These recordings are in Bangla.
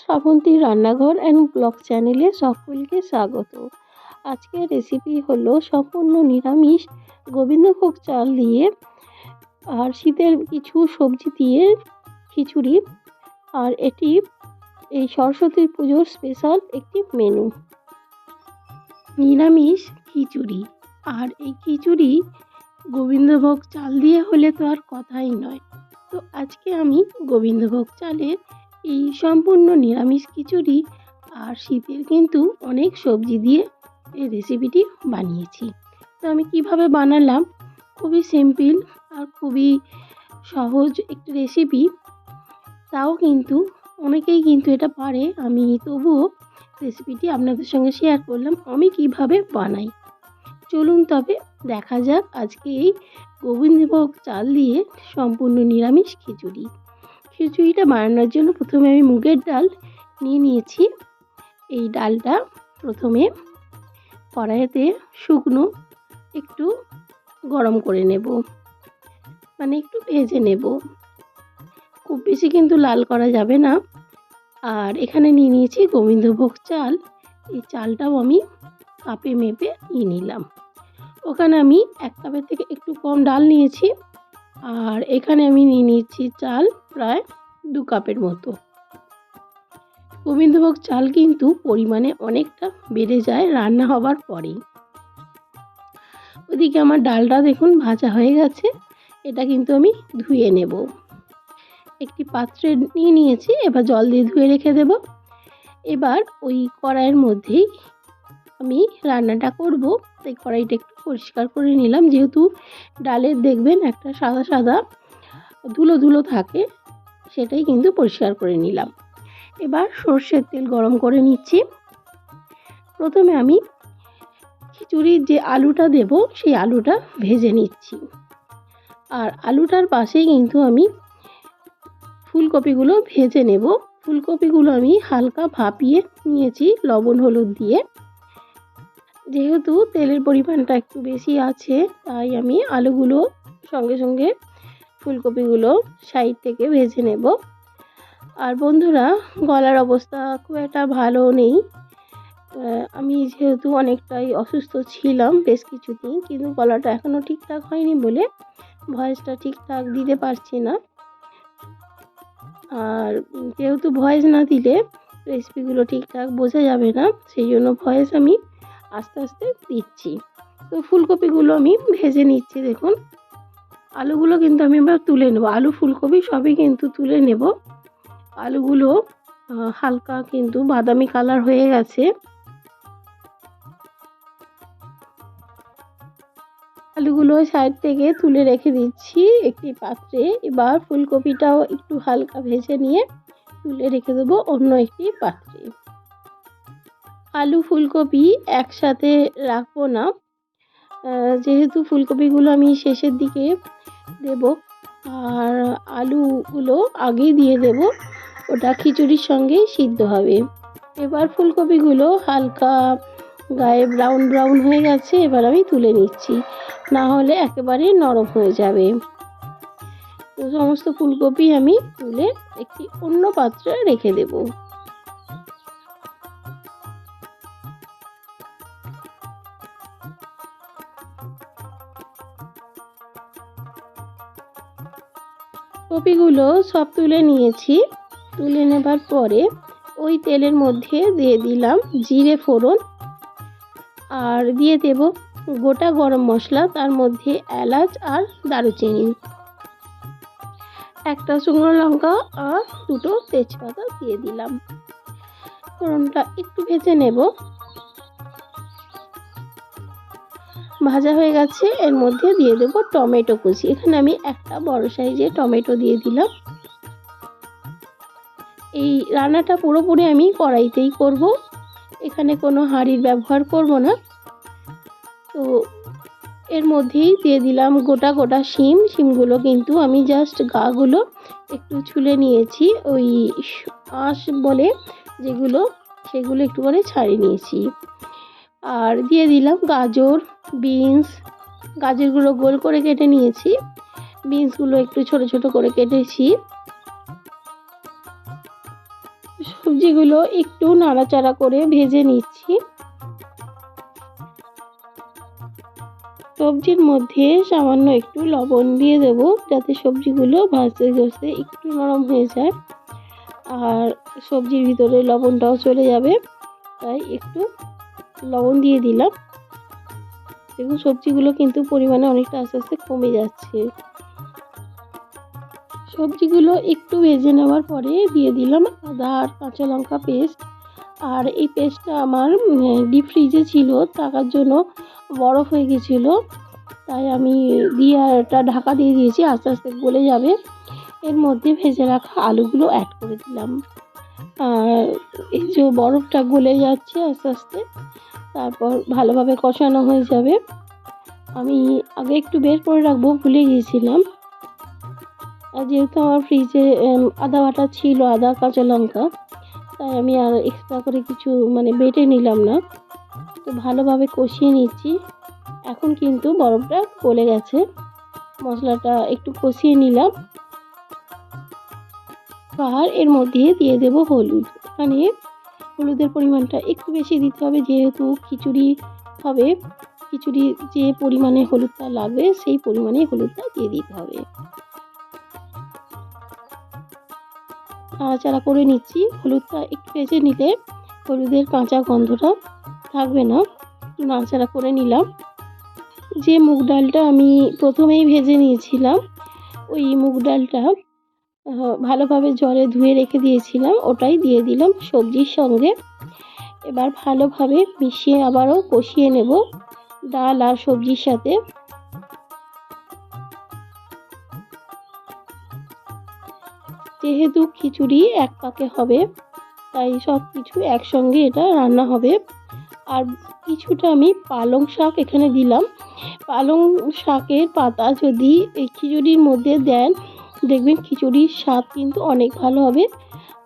শ্রাবন্তী রান্নাঘর অ্যান্ড ব্লগ চ্যানেলে সকলকে স্বাগত। আজকের রেসিপি হলো সম্পূর্ণ নিরামিষ গোবিন্দভোগ চাল দিয়ে আর শীতের কিছু সবজি দিয়ে খিচুড়ি। আর এটি এই সরস্বতী পুজোর স্পেশাল একটি মেনু নিরামিষ খিচুড়ি। আর এই খিচুড়ি গোবিন্দভোগ চাল দিয়ে হলে তো আর কথাই নয়। তো আজকে আমি গোবিন্দভোগ চালের এই সম্পূর্ণ নিরামিষ খিচুড়ি আর শীতের কিন্তু অনেক সবজি দিয়ে এই রেসিপিটি বানিয়েছি। তো আমি কীভাবে বানালাম? খুবই সিম্পল আর খুবই সহজ একটি রেসিপি তাও কিন্তু অনেকেই কিন্তু এটা পারে। আমি তবুও রেসিপিটি আপনাদের সঙ্গে শেয়ার করলাম আমি কীভাবে বানাই। চলুন তবে দেখা যাক আজকে এই গোবিন্দভোগ চাল দিয়ে সম্পূর্ণ নিরামিষ খিচুড়ি। খিচুড়িটা বানানোর জন্য প্রথমে আমি মুগের ডাল নিয়ে নিয়েছি। এই ডালটা প্রথমে কড়াইতে শুকনো একটু গরম করে নেব। মানে একটু ভেজে নেব। খুব বেশি কিন্তু লাল করা যাবে না। আর এখানে নিয়ে নিয়েছি গোবিন্দভোগ চাল। এই চালটাও আমি কাপে মেপে নিয়ে নিলাম। ওখানে আমি এক কাপের থেকে একটু কম ডাল নিয়েছি। আর এখানে আমি নিয়ে নিচ্ছি চাল প্রায় দু কাপের মতো। গোবিন্দভোগ চাল কিন্তু পরিমাণে অনেকটা বেড়ে যায় রান্না হবার পরেই। ওদিকে আমার ডালটা দেখুন ভাজা হয়ে গেছে, এটা কিন্তু আমি ধুয়ে নেব। একটি পাত্রে নিয়ে নিয়েছি, এবার জল দিয়ে ধুয়ে রেখে দেব। এবার ওই কড়াইয়ের মধ্যেই আমি রান্নাটা করব তাই কড়াইটা একটু পরিষ্কার করে নিলাম। যেহেতু ডালের দেখবেন একটা সাদা সাদা ধুলো ধুলো থাকে, সেটাই কিন্তু পরিষ্কার করে নিলাম। এবার সর্ষের তেল গরম করে নিচ্ছি। প্রথমে আমি খিচুড়ির যে আলুটা দেব, সেই আলুটা ভেজে নিচ্ছি। আর আলুটার পাশেই কিন্তু আমি ফুলকপিগুলো ভেজে নেব। ফুলকপিগুলো আমি হালকা ভাপিয়ে নিয়েছি লবণ, হলুদ দিয়ে। যেহেতু তেলের পরিমাণটা একটু বেশি আছে, তাই আমি আলুগুলো সঙ্গে সঙ্গে ফুলকপিগুলো সাইড থেকে ভেজে নেব। আর বন্ধুরা, গলার অবস্থা খুব একটা ভালো নেই। আমি যেহেতু অনেকটাই অসুস্থ ছিলাম বেশ কিছুদিন, কিন্তু গলাটা এখনও ঠিকঠাক হয়নি বলে ভয়েসটা ঠিকঠাক দিতে পারছি না। আর যেহেতু ভয়েস না দিলে রেসিপিগুলো ঠিকঠাক বোঝা যাবে না, সেই জন্য ভয়েস আমি আস্তে আস্তে দিচ্ছি। তো ফুলকপিগুলো আমি ভেজে নিচ্ছি, দেখুন। আলুগুলো কিন্তু আমি এবার তুলে নেব। আলু, ফুলকপি সবই কিন্তু তুলে নেব। আলুগুলো হালকা কিন্তু বাদামি কালার হয়ে গেছে। আলুগুলো সাইড থেকে তুলে রেখে দিচ্ছি একটি পাত্রে। এবার ফুলকপিটাও একটু হালকা ভেজে নিয়ে তুলে রেখে দেবো অন্য একটি পাত্রে। আলু ফুলকপি একসাথে রাখব না। যেহেতু ফুলকপিগুলো আমি শেষের দিকে দেব, আর আলুগুলো আগেই দিয়ে দেব, ওটা খিচুড়ির সঙ্গেই সিদ্ধ হবে। এবার ফুলকপিগুলো হালকা গায়ে ব্রাউন ব্রাউন হয়ে গেছে, এবার আমি তুলে নিচ্ছি। না হলে একেবারে নরম হয়ে যাবে। তো সমস্ত ফুলকপি আমি তুলে একটি অন্য পাত্রে রেখে দেবো। কপিগুলো সব তুলে নিয়েছি। তুলে নেবার পরে ওই তেলের মধ্যে দিয়ে দিলাম জিরে ফোড়ন আর দিয়ে দেব গোটা গরম মশলা, তার মধ্যে এলাচ আর দারুচিনি। একটা শুকনো লঙ্কা আর দুটো তেজপাতা দিয়ে দিলাম। ফোড়নটা একটু ভেজে নেব। ভাজা হয়ে গেছে। এর মধ্যে দিয়ে দেব টমেটো কুচি। এখানে আমি একটা বড় সাইজে টমেটো দিয়ে দিলাম। এই রান্নাটা পুরোপুরি আমি কড়াইতেই করব। এখানে কোনো হাঁড়ির ব্যবহার করব না। তো এর মধ্যেই দিয়ে দিলাম গোটা গোটা শিম। শিমগুলো কিন্তু আমি জাস্ট গাগুলো একটু ছুলে নিয়েছি। ওই আঁশ বলে যেগুলো, সেগুলো একটু করে ছাড়িয়ে নিয়েছি। আর দিয়ে দিলাম গাজর, বিনস, গাজরগুলো গোল করে কেটে নিয়েছি। বিনসগুলো একটু ছোট ছোট করে কেটেছি। সবজিগুলো একটু নাড়াচাড়া করে ভেজে নিচ্ছি। সবজির মধ্যে সামান্য একটু লবণ দিয়ে দেব, যাতে সবজিগুলো ভাজতে ভাজতে একটু নরম হয়ে যায়। আর সবজির ভিতরে লবণটাও চলে যাবে, তাই একটু লবণ দিয়ে দিলাম। দেখুন, সবজিগুলো কিন্তু পরিমাণে অনেকটা আস্তে আস্তে কমে যাচ্ছে। সবজিগুলো একটু ভেজে নেওয়ার পরে দিয়ে দিলাম আদা আর কাঁচা লঙ্কা পেস্ট। আর এই পেস্টটা আমার ডিপ ফ্রিজে ছিল থাকার জন্য বরফ হয়ে গেছিল। তাই আমি দিয়ে এটা ঢাকা দিয়ে দিয়েছি, আস্তে আস্তে গলে যাবে। এর মধ্যে ভেজে রাখা আলুগুলো অ্যাড করে দিলাম। আর এই যে বরফটা গলে যাচ্ছে আস্তে আস্তে, তারপর ভালোভাবে কষানো হয়ে যাবে। আমি আগে একটু বের করে রাখব, ভুলে গিয়েছিলাম। আর যেহেতু আমার ফ্রিজে আদা বাটা ছিল, আদা, কাঁচা লঙ্কা, তাই আমি আর এক্সট্রা করে কিছু মানে বেটে নিলাম না। তো ভালোভাবে কষিয়ে নিচ্ছি। এখন কিন্তু বরফটা গলে গেছে। মশলাটা একটু কষিয়ে নিলাম। আর এর মধ্যে দিয়ে দেব হলুদ। এখানে হলুদের পরিমাণটা একটু বেশি দিতে হবে, যেহেতু খিচুড়ি হবে। খিচুড়ি যে পরিমাণে হলুদটা লাগবে, সেই পরিমাণে হলুদটা দিয়ে দিতে হবে। নাড়াচাড়া করে নিচ্ছি। হলুদটা একটু ভেজে নিলে হলুদের কাঁচা গন্ধটা থাকবে না। নাড়াচাড়া করে নিলাম। যে মুগ ডালটা আমি প্রথমেই ভেজে নিয়েছিলাম, ওই মুগ ডালটা ভালোভাবে জলে ধুয়ে রেখে দিয়েছিলাম, ওটাই দিয়ে দিলাম সবজির সঙ্গে। এবার ভালোভাবে মিশিয়ে আবারও কষিয়ে নেব ডাল আর সবজির সাথে। যেহেতু খিচুড়ি এক পাকে হবে, তাই সব কিছু একসঙ্গে এটা রান্না হবে। আর কিছুটা আমি পালং শাক এখানে দিলাম। পালং শাকের পাতা যদি এই খিচুড়ির মধ্যে দেন দেখবেন খিচুড়ির স্বাদ কিন্তু অনেক ভালো হবে।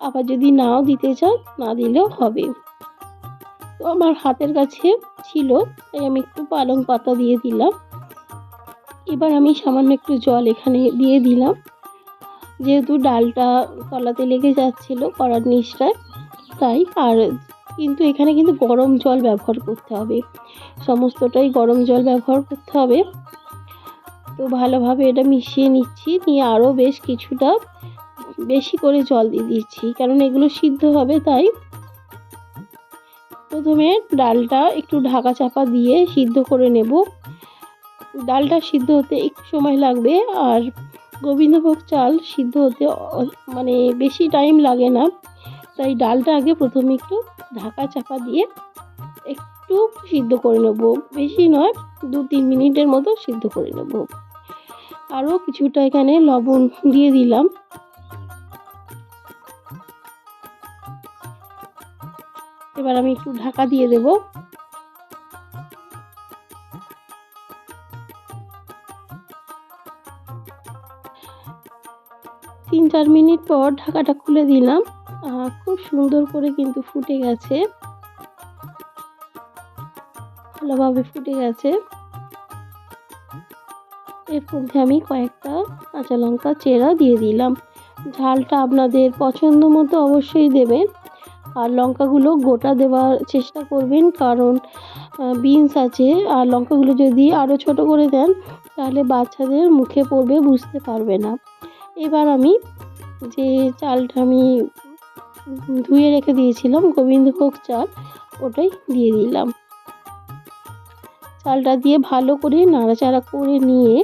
আবার যদি নাও দিতে চান না দিলেও হবে। তো আমার হাতের কাছে ছিল, তাই আমি একটু পালং পাতা দিয়ে দিলাম। এবার আমি সামান্য একটু জল এখানে দিয়ে দিলাম। যেহেতু ডালটা তলাতে লেগে যাচ্ছিল কড়ার নিচটায় তাই আর কিন্তু এখানে কিন্তু গরম জল ব্যবহার করতে হবে। সমস্তটাই গরম জল ব্যবহার করতে হবে। তো ভালোভাবে এটা মিশিয়ে নিচ্ছি, নিয়ে আরও বেশ কিছুটা বেশি করে জল দিয়ে দিচ্ছি, কারণ এগুলো সিদ্ধ হবে তাই। প্রথমে ডালটা একটু ঢাকা চাপা দিয়ে সিদ্ধ করে নেব। ডালটা সিদ্ধ হতে একটু সময় লাগবে, আর গোবিন্দভোগ চাল সিদ্ধ হতে মানে বেশি টাইম লাগে না। তাই ডালটা আগে প্রথমে একটু ঢাকা চাপা দিয়ে একটু সিদ্ধ করে নেব। বেশি নয় দু তিন মিনিটের মতো সিদ্ধ করে নেব। আরও কিছুটা এখানে লবণ দিয়ে দিলাম। এবার আমি একটু ঢাকা দিয়ে দেব। তিন চার মিনিট পর ঢাকাটা খুলে দিলাম। খুব সুন্দর করে কিন্তু ফুটে গেছে। ভালোভাবে ফুটে গেছে। এর মধ্যে আমি কয়েকটা কাঁচা লঙ্কা চেরা দিয়ে দিলাম। ঝালটা আপনাদের পছন্দ মতো অবশ্যই দেবেন। আর লঙ্কাগুলো গোটা দেওয়ার চেষ্টা করবেন, কারণ বিনস আছে। আর লঙ্কাগুলো যদি আরও ছোট করে দেন, তাহলে বাচ্চাদের মুখে পড়বে, বুঝতে পারবে না। এবার আমি যে চালটা আমি ধুয়ে রেখে দিয়েছিলাম, গোবিন্দভোগ চাল, ওটাই দিয়ে দিলাম। চালটা দিয়ে ভালো করে নাড়াচাড়া করে নিয়ে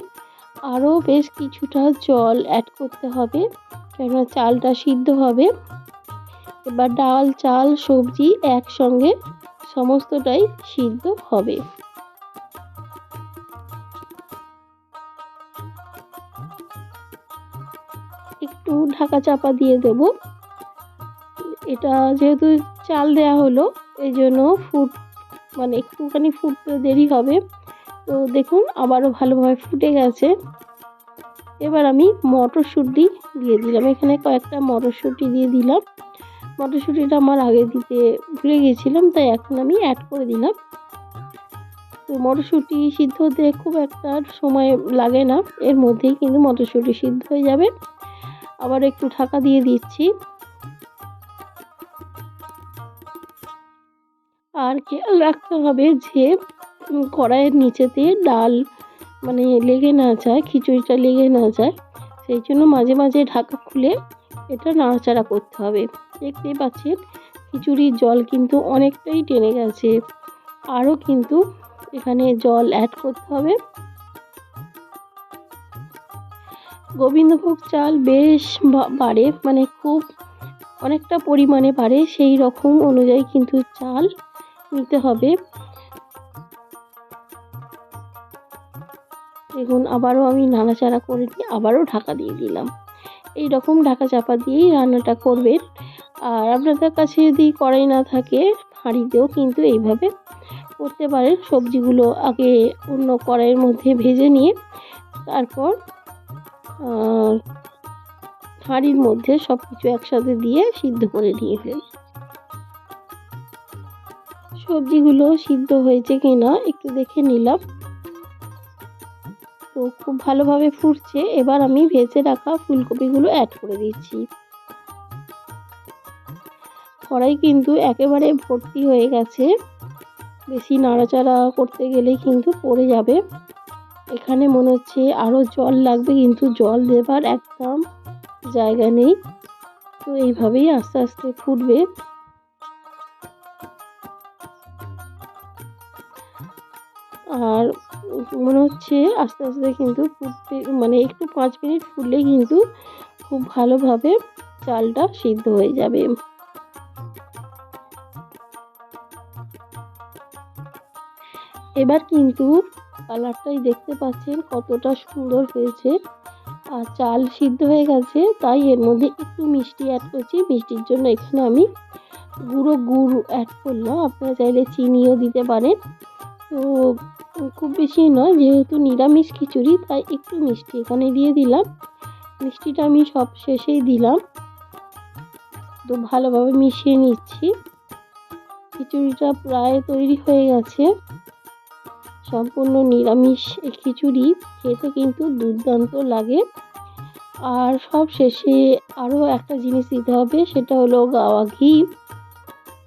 আরও বেশ কিছুটা জল অ্যাড করতে হবে, কেননা চালটা সিদ্ধ হবে। এবার ডাল, চাল, সবজি একসঙ্গে সমস্তটাই সিদ্ধ হবে। একটু ঢাকা চাপা দিয়ে দেব। এটা যেহেতু চাল দেয়া হলো এই জন্য ফুট মানে একটুখানি ফুটতে দেরি হবে। তো দেখুন, আবারও ভালোভাবে ফুটে গেছে। এবার আমি মটরশুঁটি দিয়ে দিলাম। এখানে কয়েকটা মটরশুঁটি দিয়ে দিলাম। মটরশুঁটিটা আমার আগে দিতে ভুলে গিয়েছিলাম, তাই এখন আমি অ্যাড করে দিলাম। তো মটরশুঁটি সিদ্ধ হতে খুব একটা সময় লাগে না, এর মধ্যেই কিন্তু মটরশুঁটি সিদ্ধ হয়ে যাবে। আবার একটু ঢাকা দিয়ে দিচ্ছি। আর খেয়াল রাখতে হবে যে কড়াইয়ের নিচেতে ডাল মানে লেগে না যায়, খিচুড়িটা লেগে না যায়, সেই জন্য মাঝে মাঝে ঢাকা খুলে এটা নাড়াচাড়া করতে হবে। দেখতেই পাচ্ছেন, খিচুড়ির জল কিন্তু অনেকটাই টেনে গেছে। আরও কিন্তু এখানে জল অ্যাড করতে হবে। গোবিন্দভোগ চাল বেশ বাড়ে মানে খুব অনেকটা পরিমাণে বাড়ে, সেই রকম অনুযায়ী কিন্তু চাল নিতে হবে। দেখুন আবারও আমি নাড়াচাড়া করে দিয়ে আবারও ঢাকা দিয়ে দিলাম। এই রকম ঢাকা চাপা দিয়েই রান্নাটা করবেন আর আপনাদের কাছে যদি কড়াই না থাকে হাঁড়িতেও কিন্তু এইভাবে করতে পারেন। সবজিগুলো আগে অন্য কড়াইয়ের মধ্যে ভেজে নিয়ে তারপর হাঁড়ির মধ্যে সব কিছু একসাথে দিয়ে সিদ্ধ করে নিয়ে ফেলি সবজিগুলো সিদ্ধ হয়েছে কিনা একটু দেখে নিলাম। তো খুব ভালোভাবে ফুটছে। এবার আমি ভেজে রাখা ফুলকপিগুলো অ্যাড করে দিচ্ছি। কড়াই কিন্তু একেবারে ভর্তি হয়ে গেছে। বেশি নাড়াচাড়া করতে গেলে কিন্তু পড়ে যাবে। এখানে মনে হচ্ছে আরও জল লাগবে, কিন্তু জল দেবার একদম জায়গা নেই। তো এইভাবেই আস্তে আস্তে ফুটবে। আর মনে হচ্ছে আস্তে আস্তে কিন্তু ফুটতে মানে একটু পাঁচ মিনিট ফুটলে কিন্তু খুব ভালোভাবে চালটা সিদ্ধ হয়ে যাবে। এবার কিন্তু কালারটাই দেখতে পাচ্ছেন কতটা সুন্দর হয়েছে। আর চাল সিদ্ধ হয়ে গেছে, তাই এর মধ্যে একটু মিষ্টি অ্যাড করছি। মিষ্টির জন্য এখানে আমি গুঁড়ো, গুড় অ্যাড করলাম। আপনারা চাইলে চিনিও দিতে পারেন। তো খুব বেশি নয়, যেহেতু নিরামিষ খিচুড়ি, তাই একটু মিষ্টি এখানে দিয়ে দিলাম। মিষ্টিটা আমি সব শেষেই দিলাম। তো ভালোভাবে মিশিয়ে নিচ্ছি। খিচুড়িটা প্রায় তৈরি হয়ে গেছে। সম্পূর্ণ নিরামিষ এই খিচুড়ি, খেতে কিন্তু দুর্দান্ত লাগে। আর সব শেষে আরও একটা জিনিস দিতে হবে, সেটা হলো গাওয়া ঘি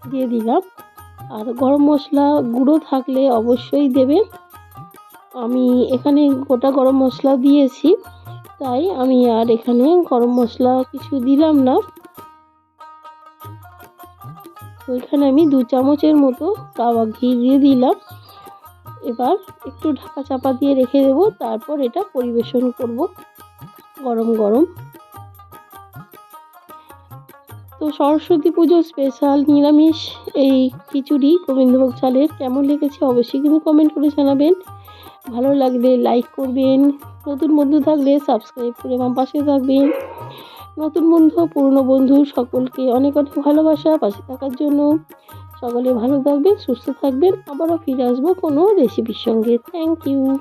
দিয়ে দিলাম। আর গরম মশলা গুঁড়ো থাকলে অবশ্যই দেবেন। আমি এখানে গোটা গরম মশলা দিয়েছি, তাই আমি আর এখানে গরম মশলা কিছু দিলাম না। ওইখানে আমি দু চামচের মতো তাওয়া ঘি দিয়ে দিলাম। এবার একটু ঢাকা চাপা দিয়ে রেখে দেব, তারপর এটা পরিবেশন করব গরম গরম। তো সরস্বতী পুজো স্পেশাল নিরামিষ এই খিচুড়ি গোবিন্দভোগ চালের কেমন লেগেছে অবশ্যই কিন্তু কমেন্ট করে জানাবেন। ভালো লাগলে লাইক করবেন, নতুন বন্ধু থাকলে সাবস্ক্রাইব করে আমার পাশে থাকবেন। নতুন বন্ধু, পুরনো বন্ধু, সকলকে অনেক অনেক ভালোবাসা পাশে থাকার জন্য। সকলে ভালো থাকবেন, সুস্থ থাকবেন। আবারও ফিরে আসব কোনো রেসিপির সঙ্গে। Thank you